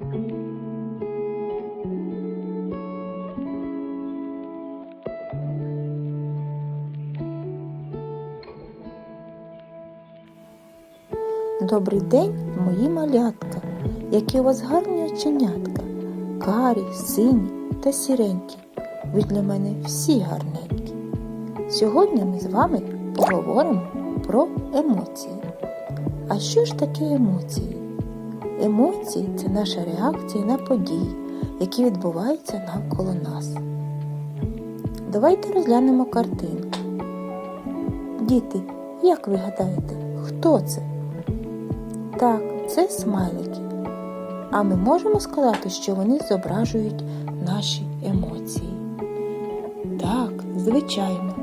Добрий день, мої малятка, які у вас гарні оченятка, карі, сині та сіренькі. Ви для мене всі гарненькі. Сьогодні ми з вами поговоримо про емоції. А що ж таке емоції? Емоції це наша реакція на події, які відбуваються навколо нас. Давайте розглянемо картинку. Діти, як ви гадаєте, хто це? Так, це смайлики. А ми можемо сказати, що вони зображують наші емоції. Так, звичайно.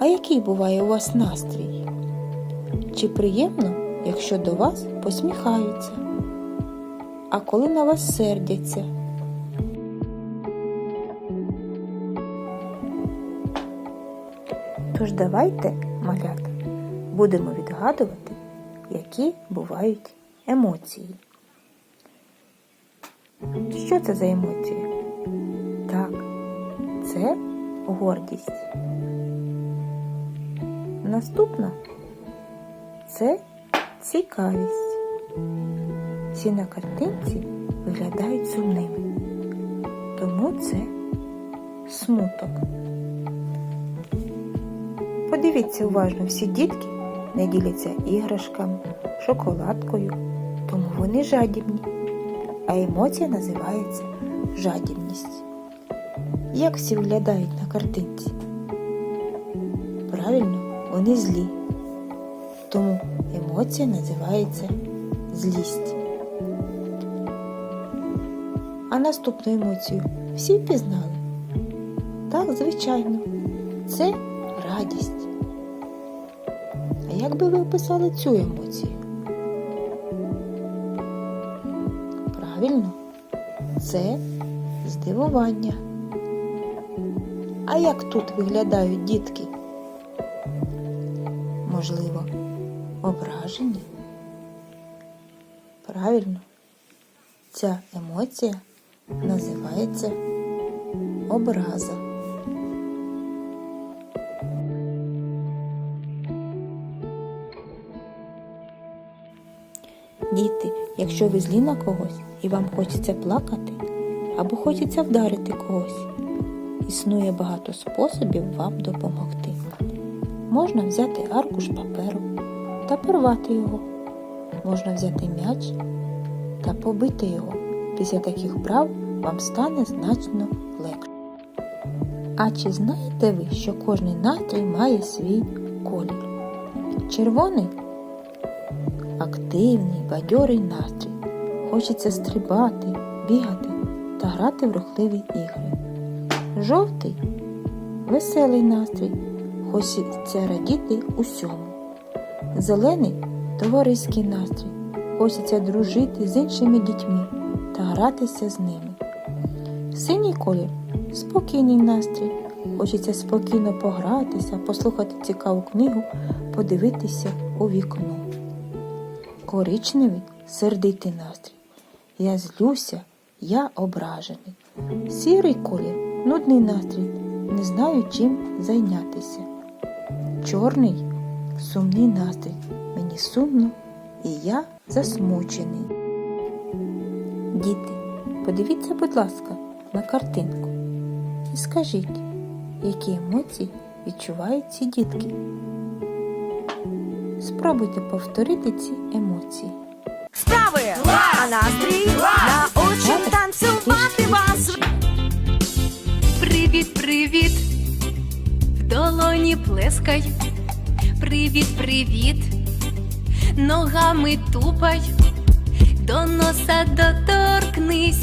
А який буває у вас настрій? Чи приємно, якщо до вас посміхаються? А коли на вас сердяться? Тож давайте, малята, будемо відгадувати, які бувають емоції. Що це за емоції? Так, це гордість. Наступна це цікавість. Всі на картинці виглядають сумними, тому це смуток. Подивіться уважно, всі дітки не діляться іграшками, шоколадкою, тому вони жадібні. А емоція називається жадібність. Як всі виглядають на картинці? Правильно, вони злі. Тому емоція називається злість. А наступну емоцію всі пізнали? Так, звичайно, це радість. А як би ви описали цю емоцію? Правильно, це здивування. А як тут виглядають дітки? Можливо, ображені? Правильно, ця емоція називається образа. Діти, якщо ви злі на когось і вам хочеться плакати або хочеться вдарити когось, існує багато способів вам допомогти. Можна взяти аркуш паперу та порвати його. Можна взяти м'яч та побити його. Після таких вправ вам стане значно легше. А чи знаєте ви, що кожний настрій має свій колір? Червоний активний, бадьорий настрій. Хочеться стрибати, бігати та грати в рухливі ігри. Жовтий веселий настрій. Хочеться радіти усьому. Зелений товариський настрій. Хочеться дружити з іншими дітьми та гратися з ними. Синій колір спокійний настрій. Хочеться спокійно погратися, послухати цікаву книгу, подивитися у вікно. Коричневий сердитий настрій. Я злюся, я ображений. Сірий колір нудний настрій. Не знаю, чим зайнятися. Чорний сумний настрій. Мені сумно і я засмучений. Діти, подивіться, будь ласка, на картинку і скажіть, які емоції відчувають ці дітки. Спробуйте повторити ці емоції. Справи! А настрій научим танцювати вас! Привіт, привіт, в долоні плескай. Привіт, привіт, ногами тупай, до носа доторкнись,